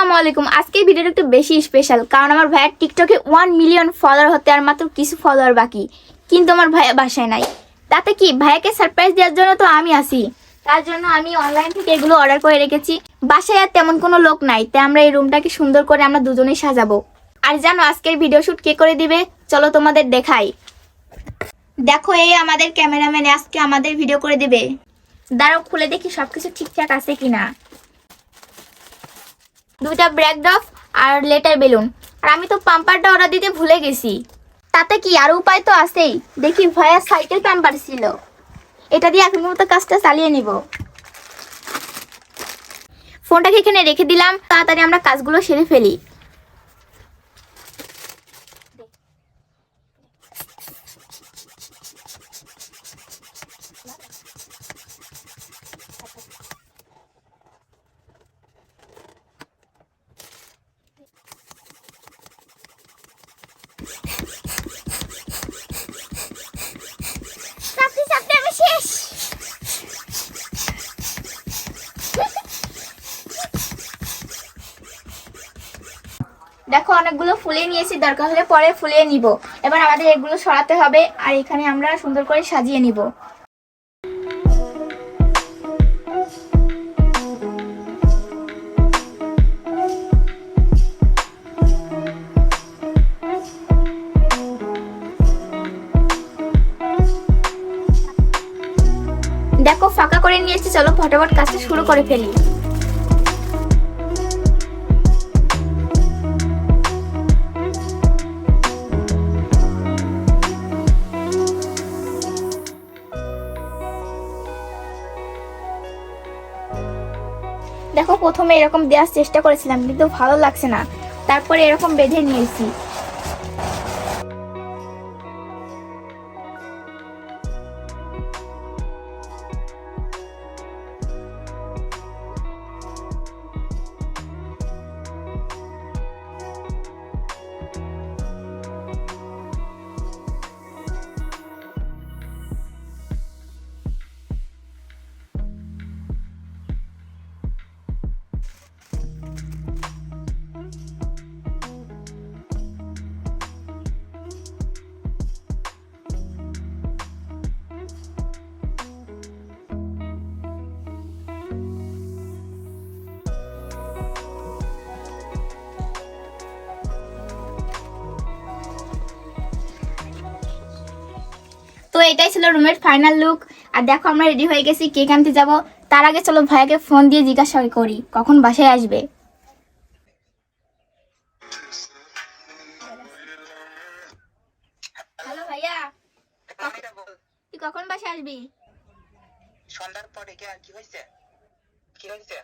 আসসালামু আলাইকুম। আজকে ভিডিওটা একটু বেশি স্পেশাল কারণ আমার ভাইয়ের টিকটকে ওয়ান মিলিয়ন ফলোয়ার হতে আর মাত্র কিছু ফলোয়ার বাকি। কিন্তু আমার ভাইয়া বাসায় নাই। তাতে কি, ভাইয়াকে সারপ্রাইজ দেওয়ার জন্য তো আমি আসি তার জন্য আমি অনলাইন থেকে এগুলো অর্ডার করে রেখেছি। বাসায় আর তেমন কোনো লোক নাই, তাই আমরা এই রুমটাকে সুন্দর করে আমরা দুজনেই সাজাবো। আর জানো, আজকের ভিডিও শুট কে করে দিবে? চলো তোমাদের দেখাই। দেখো, এই আমাদের ক্যামেরাম্যান আজকে আমাদের ভিডিও করে দিবে। দাঁড়াও, খুলে দেখি সবকিছু ঠিকঠাক আছে কিনা। দুইটা ব্র্যাক ডফ আর লেটার বেলুন। আর আমি তো পাম্পারটা অর্ডার দিতে ভুলে গেছি। তাতে কি আর উপায় তো আছেই? দেখি ভয়া সাইকেল পাম্পার ছিল। এটা দিয়ে এখন মতো কাজটা চালিয়ে নিব। ফোনটাকে এখানে রেখে দিলাম। তাড়াতাড়ি আমরা কাজগুলো সেরে ফেলি। দেখো, অনেকগুলো ফুলিয়ে নিয়েছি। দরকার হলে পরে ফুলিয়ে নিব। এবার আমাদের এগুলো সরাতে হবে, আর এখানে আমরা সুন্দর করে সাজিয়ে নিব। দেখো, ফাঁকা করে নিয়ে নিয়েছি চলো ফটাফট কাজটা শুরু করে ফেলি। দেখো, প্রথমে এরকম দেওয়ার চেষ্টা করেছিলাম, কিন্তু ভালো লাগছে না। তারপরে এরকম বেঁধে নিয়েছি। এটাই ছিল রুমের ফাইনাল লুক। আর দেখো আমরা রেডি হয়ে গেছি কেক আনতে যাব। তার আগে চলো ভাইয়াকে ফোন দিয়ে জিজ্ঞাসা করি কখন বাসায় আসবে। হ্যালো ভাইয়া তুই কখন বাসায় আসবি? সন্ধ্যার পরে কি কি হয়েছে? কি হয়েছে?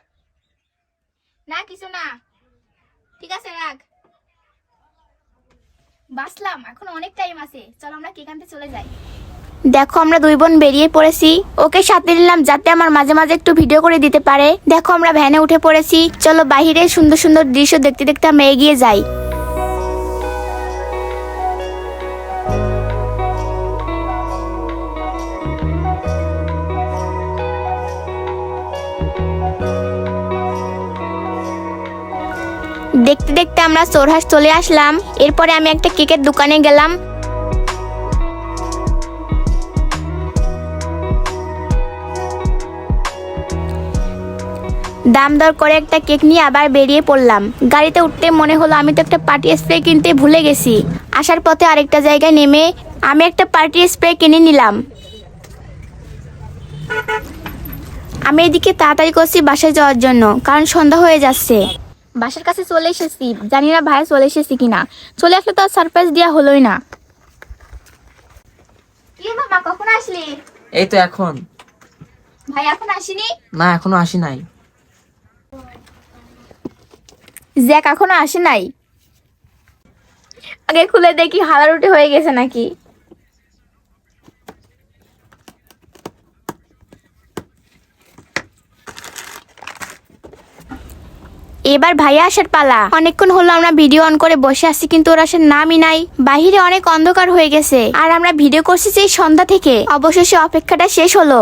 না কিছু না। ঠিক আছে রাখ। বাসলাম এখন অনেক টাইম আছে। চলো আমরা কেক আনতে চলে যাই। দেখো, আমরা দুই বোন বেরিয়ে পড়েছি। ওকে সাথে নিলাম যাতে আমার মাঝে মাঝে একটু ভিডিও করে দিতে পারে। দেখো, আমরা ভ্যানে উঠে পড়েছি। চলো বাহিরে সুন্দর সুন্দর দৃশ্য দেখতে দেখতে আমরা এগিয়ে যাই। দেখতে দেখতে আমরা সোরহাস চলে আসলাম। এরপরে আমি একটা কেকের দোকানে গেলাম। দাম দর করে একটা কেক নিয়ে আবার বেরিয়ে পড়লাম। গাড়িতে উঠতে মনে হলো আমি তো একটা পার্টি স্প্রে কিনতে ভুলে গেছি। আসার পথে আরেকটা জায়গায় নেমে আমি একটা পার্টি স্প্রে কিনে নিলাম। আমি এদিকে তাড়াতাড়ি করছি বাসায় যাওয়ার জন্য কারণ সন্ধ্যা হয়ে যাচ্ছে। বাসার কাছে চলে এসেছি জানি না ভাই চলে এসেছি কিনা। চলে আসলে তো আর সারপ্রাইজ দেওয়া হলোই না। কি মামা কখন আসলি? এই তো এখন। ভাই এখন আসিনি? না এখনও আসি নাই। জ্যাক এখনও আসে নাই? আগে খুলে দেখি হালারুটি হয়ে গেছে নাকি। এবার ভাইয়া আসার পালা। অনেকক্ষণ হলো আমরা ভিডিও অন করে বসে আছি, কিন্তু ওর আসার নামই নাই। বাহিরে অনেক অন্ধকার হয়ে গেছে। আর আমরা ভিডিও করছি সেই সন্ধ্যা থেকে। অবশেষে অপেক্ষাটা শেষ হলো।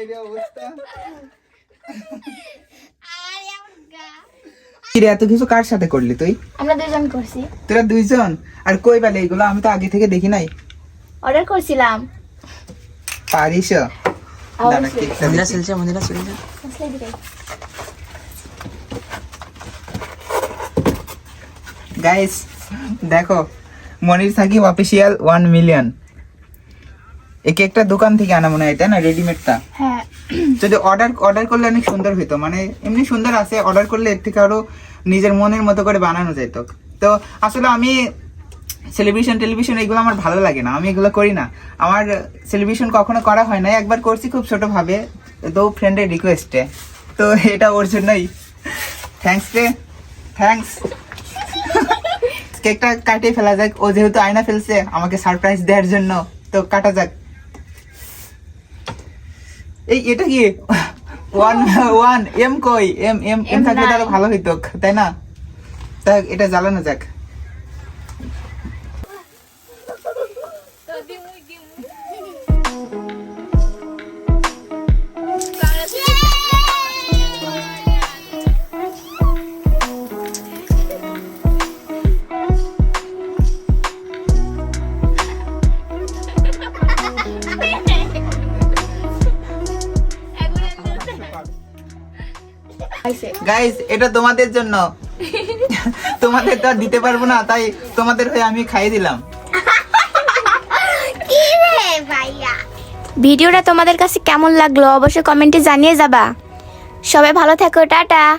বাইরে অবস্থা। কিরে এত কিছু কার সাথে করলি তুই? আমরা দুজন করছি। তোরা দুইজন? আর কই বেলে এগুলো? আমি তো আগে থেকে দেখি নাই। অর্ডার করছিলাম। পারিস? দাঁড়া, অবশ্যই। কেকটা মন্দিরা চলছে মন্দিরা চলছে। গাইস দেখো Monir Sakib official one million এই কেকটা দোকান থেকে আনা মনে হয় তাই না? রেডিমেডটা হ্যাঁ। যদি অর্ডার অর্ডার করলে অনেক সুন্দর হইতো। মানে এমনি সুন্দর আছে অর্ডার করলে এর থেকে আরও নিজের মনের মতো করে বানানো যেত তো আসলে আমি সেলিব্রেশন টেলিভিশন এগুলো আমার ভালো লাগে না। আমি এগুলো করি না। আমার সেলিব্রেশন কখনো করা হয় না একবার করছি খুব ছোট ভাবে তো ফ্রেন্ডের রিকোয়েস্টে তো এটা ওর জন্যই। থ্যাঙ্কস রে। থ্যাঙ্কস কেকটা কাটিয়ে ফেলা যাক। ও যেহেতু আয়না ফেলছে আমাকে সারপ্রাইজ দেওয়ার জন্য। তো কাটা যাক। এই এটা কি? ওয়ান ওয়ান এম কই? এম এম এম থাকলে তাহলে ভালো হইতো তাই না? তা এটা জ্বালানো যাক। গাইস এটা তোমাদের জন্য। তোমাদের তো আর দিতে পারব না তাই তোমাদের হয়ে আমি খাইয়ে দিলাম। ভিডিওটা তোমাদের কাছে কেমন লাগল অবশ্যই কমেন্টে জানিয়ে যাবা। সবাই ভালো থাকো টাটা।